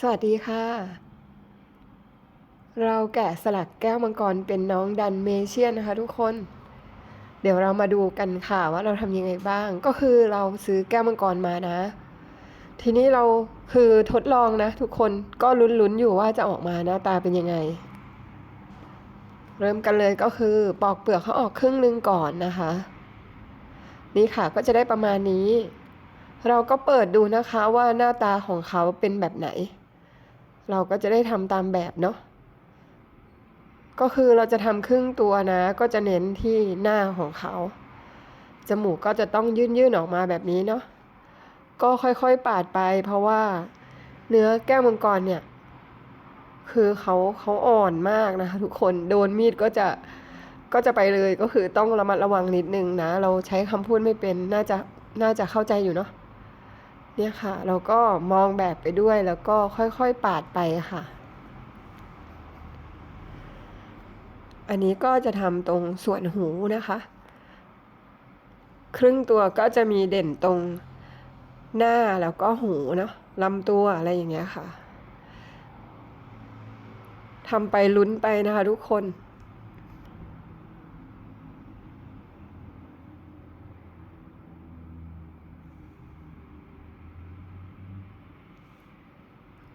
สวัสดีค่ะ เราแกะสลักแก้วมังกรเป็นน้องดันเมเชียนนะคะทุกคน เดี๋ยวเรามาดูกันค่ะว่าเราทำยังไงบ้าง ก็คือเราซื้อแก้วมังกรมานะ ทีนี้เราคือทดลองนะ ทุกคนก็ลุ้นๆอยู่ว่าจะออกมาหน้าตาเป็นยังไง เริ่มกันเลยก็คือปอกเปลือกเขาออกครึ่งหนึงก่อนนะคะ นี่ค่ะก็จะได้ประมาณนี้ เราก็เปิดดูนะคะว่าหน้าตาของเขาเป็นแบบไหน เราก็จะได้ทำตามแบบเนาะก็คือเราจะทำครึ่งตัวนะ ก็จะเน้นที่หน้าของเขาจมูกก็จะต้องยื่นๆออกมาแบบนี้เนาะก็ค่อยๆปาดไป เพราะว่าเนื้อแก้วมังกรเนี่ย คือเขาเขาอ่อนมากนะคะทุกคนโดนมีดก็จะก็จะไปเลยก็คือต้องระมัดระวังนิดนึงนะ เราใช้คำพูดไม่เป็นน่าจะน่าจะเข้าใจอยู่เนาะ เนี่ยค่ะ เราก็มองแบบไปด้วยแล้วก็ค่อยๆปาดไปค่ะ อันนี้ก็จะทำตรงส่วนหูนะคะ ครึ่งตัวก็จะมีเด่นตรงหน้าแล้วก็หูเนาะลำตัวอะไรอย่างเงี้ยค่ะทำไปลุ้นไปนะคะทุกคน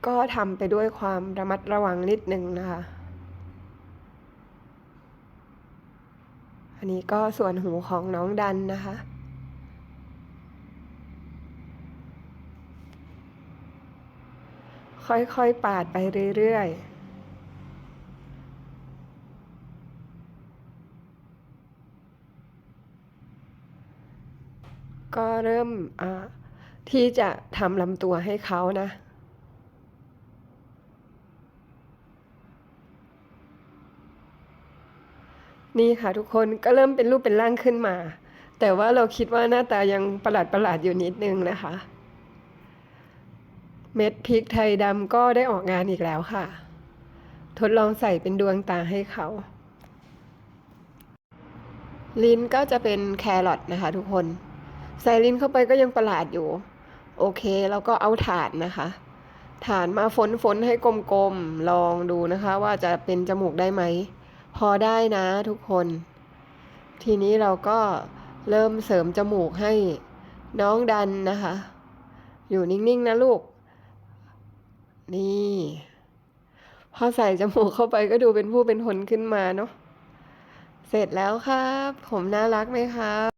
ก็ทำไปด้วยความระมัดระวังนิดนึงนะคะ อันนี้ก็ส่วนหูของน้องดันนะคะ ค่อยๆ ปาดไปเรื่อยๆก็เริ่มที่จะทำลำตัวให้เขานะ นี่ค่ะทุกคนก็เริ่มเป็นรูปเป็นร่างขึ้นมา แต่ว่าเราคิดว่าหน้าตายังประหลาดประหลาดอยู่นิดนึงนะคะ เม็ดพริกไทยดำก็ได้ออกงานอีกแล้วค่ะ ทดลองใส่เป็นดวงตาให้เขา ลิ้นก็จะเป็นแครอทนะคะ ทุกคน ใส่ลิ้นเข้าไปก็ยังประหลาดอยู่ โอเคแล้วก็เอาฐานนะคะฐานมาฝนฝนให้กลมๆลองดูนะคะ ว่าจะเป็นจมูกได้ไหม พอได้นะทุกคน ทีนี้เราก็เริ่มเสริมจมูกให้น้องดันนะคะ อยู่นิ่ง ๆ นะลูก นี่ พอใส่จมูกเข้าไปก็ดูเป็นผู้เป็นคนขึ้นมาเนาะเสร็จแล้วครับ ผมน่ารักไหมครับ